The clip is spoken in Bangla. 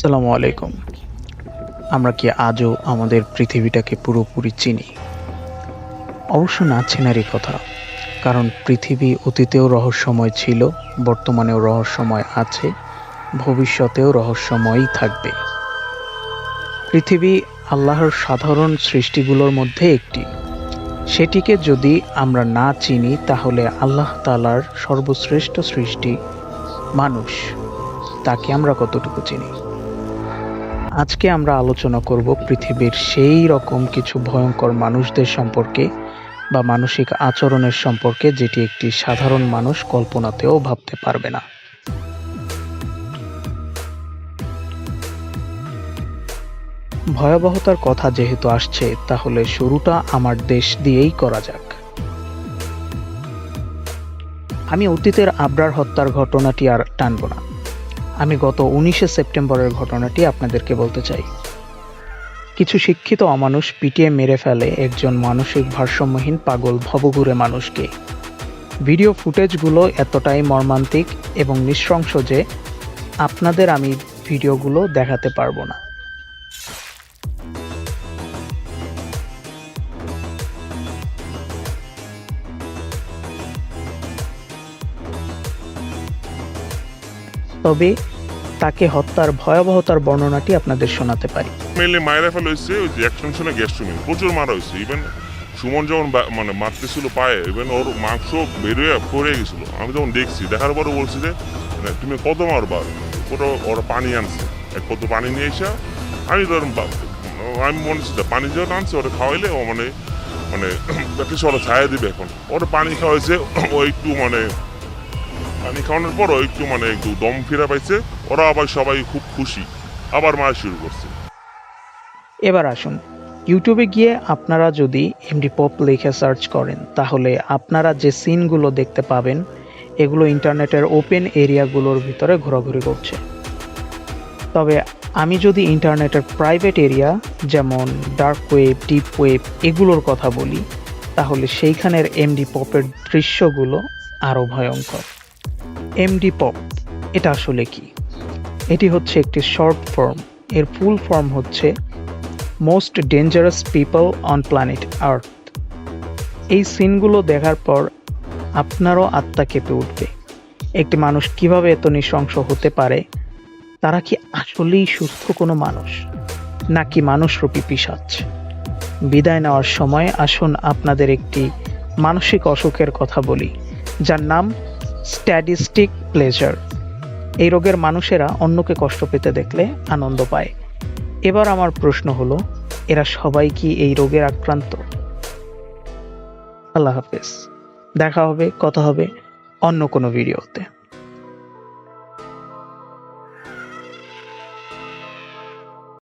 আসসালামু আলাইকুম। আমরা কি আজও আমাদের পৃথিবীটাকে পুরোপুরি চিনি? অবশ্য না চেনারই কথা, কারণ পৃথিবী অতীতেও রহস্যময় ছিল, বর্তমানেও রহস্যময় আছে, ভবিষ্যতেও রহস্যময়ই থাকবে। পৃথিবী আল্লাহর সাধারণ সৃষ্টিগুলোর মধ্যে একটি। সেটিকে যদি আমরা না চিনি, তাহলে আল্লাহ তালার সর্বশ্রেষ্ঠ সৃষ্টি মানুষ, তাকে আমরা কতটুকু চিনি? আজকে আমরা আলোচনা করব পৃথিবীর সেই রকম কিছু ভয়ঙ্কর মানুষদের সম্পর্কে বা মানসিক আচরণের সম্পর্কে যেটি একটি সাধারণ মানুষ কল্পনাতেও ভাবতে পারবে না। ভয়াবহতার কথা যেহেতু আসছে, তাহলে শুরুটা আমার দেশ দিয়েই করা যাক। আমি অতীতের আবরার হত্যার ঘটনাটি আর টানব না। আমি গত উনিশে সেপ্টেম্বরের ঘটনাটি আপনাদেরকে বলতে চাই। কিছু শিক্ষিত অমানুষ পিটিয়ে মেরে ফেলে একজন মানসিক ভারসাম্যহীন পাগল ভবঘুরে মানুষকে। ভিডিও ফুটেজগুলো এতটাই মর্মান্তিক এবং নৃশংস যে আপনাদের আমি ভিডিওগুলো দেখাতে পারব না। তবে তাকে হত্যার ভয়াবহতার বর্ণনাটি আপনাদের শোনাতে পারি। মেনলি মায়েরা ফেলা হয়েছে ওই যে অ্যাকশনে গ্যাস চুমিন প্রচুর মারা হয়েছে ইভেন সুমন যখন মানে মারতেছিল পায়ে ইভেন ওর মাংস বেরোয় পড়ে গেছিল। আমি যখন দেখছি দেখার পরে বলছি যে মানে, তুমি কত মারবা? ওটা ওরা পানি আনছে? এক কত পানি নিয়ে এসে আমি ধর আমি মনে হচ্ছে পানি যখন আনছে ওটা খাওয়াইলে ও মানে মানে কিছু ওরা ছায়া দিবে এখন। ওটা পানি খাওয়াইছে ও একটু মানে পানি খাওয়ানোর পর ও একটু মানে একটু দম ফিরা পাইছে। ওরা আবার সবাই খুব খুশি। আবার মারা শুরু করছে। এবার আসুন, ইউটিউবে গিয়ে আপনারা যদি এমডি পপ লিখে সার্চ করেন, তাহলে আপনারা যে সিনগুলো দেখতে পাবেন, এগুলো ইন্টারনেটের ওপেন এরিয়াগুলোর ভিতরে ঘোরাঘুরি করছে। তবে আমি যদি ইন্টারনেটের প্রাইভেট এরিয়া, যেমন ডার্ক ওয়েব, ডিপ ওয়েব, এগুলোর কথা বলি, তাহলে সেইখানের এমডি পপের দৃশ্যগুলো আরও ভয়ঙ্কর। এমডি পপ এটা আসলে কি? এটি হচ্ছে একটি শর্ট ফর্ম এর ফুল ফর্ম হচ্ছে most dangerous people on planet earth এই সিনগুলো দেখার পর আপনারও আত্মা কেঁপে উঠবে। একটি মানুষ কীভাবে এত নৃশংস হতে পারে? তারা কি আসলেই সুস্থ কোনো মানুষ? নাকি মানুষরূপী পিসাচ বিদায় নেওয়ার সময় আসুন আপনাদের একটি মানসিক অসুখের কথা বলি, যার নাম স্ট্যাটিস্টিক প্লেজার এই রোগের মানুষেরা অন্যকে কষ্ট পেতে দেখলে আনন্দ পায়। এবার আমার প্রশ্ন হলো, এরা সবাই কি এই রোগের আক্রান্ত? আল্লাহ হাফেজ। দেখা হবে, কথা হবে অন্য কোনো ভিডিওতে।